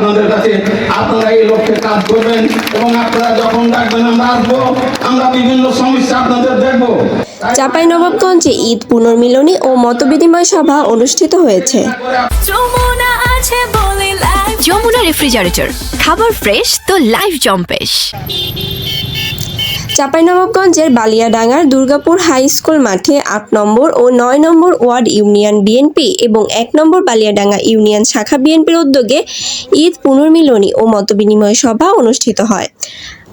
আপনাদের কাছে আপনারা এই লক্ষ্যে কাজ করবেন এবং আপনারা যখন ডাকবেন আমরা আসব। আমরা বিভিন্ন সমস্যা আপনাদের দেখব। চাঁপাইনবাবগঞ্জে ঈদ পুনর্মিলনী ও মতবিনিময় সভা অনুষ্ঠিত হয়েছে। যমুনা আছে বলে লাইফ যমুনা রেফ্রিজারেটর খাবার ফ্রেশ তো লাইফ জম্পেশ। চাঁপাইনবাবগঞ্জের বালিয়াডাঙ্গার দুর্গাপুর হাই স্কুল মাঠে আট নম্বর ও নয় নম্বর ওয়ার্ড ইউনিয়ন বিএনপি এবং এক নম্বর বালিয়াডাঙ্গা ইউনিয়ন শাখা বিএনপির উদ্যোগে ঈদ পুনর্মিলনী ও মতবিনিময় সভা অনুষ্ঠিত হয়।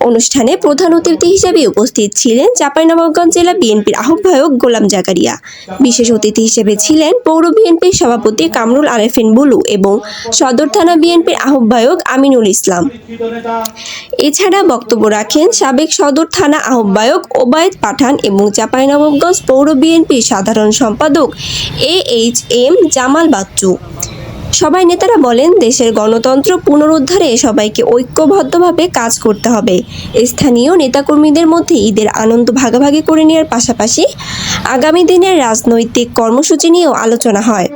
অনুষ্ঠানে প্রধান অতিথি হিসেবে উপস্থিত ছিলেন চাঁপাইনবাবগঞ্জ জেলা বিএনপির আহ্বায়ক গোলাম জাকারিয়া। বিশেষ অতিথি হিসেবে ছিলেন পৌর বিএনপির সভাপতি কামরুল আরেফিন বুলু এবং সদর থানা বিএনপির আহ্বায়ক আমিনুল ইসলাম। এছাড়া বক্তব্য রাখেন সাবেক সদর থানা আহ্বায়ক ওবায়দ পাঠান এবং চাঁপাইনবাবগঞ্জ পৌর বিএনপির সাধারণ সম্পাদক A H M Jamal Bachchu. সবাই নেতারা বলেন, দেশের গণতন্ত্র পুনরুদ্ধারে সবাইকে ঐক্যবদ্ধভাবে কাজ করতে হবে। স্থানীয় নেতাকর্মীদের মধ্যে ঈদের আনন্দ ভাগাভাগি করে নেওয়ার পাশাপাশি আগামী দিনের রাজনৈতিক কর্মসূচি নিয়েও আলোচনা হয়।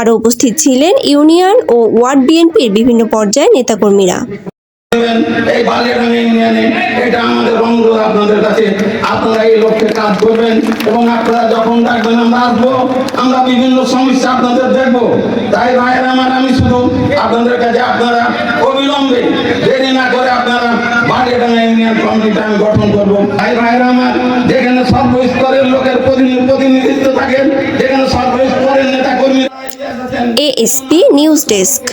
আরও উপস্থিত ছিলেন ইউনিয়ন ও ওয়ার্ড বিএনপির বিভিন্ন পর্যায়ের নেতাকর্মীরা। করবেন এই বালিয়াডাঙ্গা ইউনিয়নে এটা আমাদের অনুরোধ আপনাদের কাছে। আপনারা এই লক্ষ্যে কাজ করবেন এবং আপনারা যখন ডাকবেন আমরা আসব আমরা বিভিন্ন সমস্যা আপনাদের দেখব। তাই ভাইয়ের আমার আমি শুধু আপনাদের কাছে আপনারা অবিলম্বে দেরি না করে আপনারা বালিয়াডাঙ্গা ইউনিয়ন কমিটিটা আমি গঠন করব। তাই ভাইয়ের আমার যেখানে সর্বস্তরের লোকের প্রতিনি- প্রতিনিধিত্ব থাকেন যেখানে সর্বস্তরের নেতা কর্মীরা এএসপি নিউজ ডেস্ক।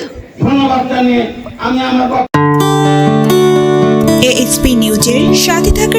ধন্যবাদ জানিয়ে আমি আমার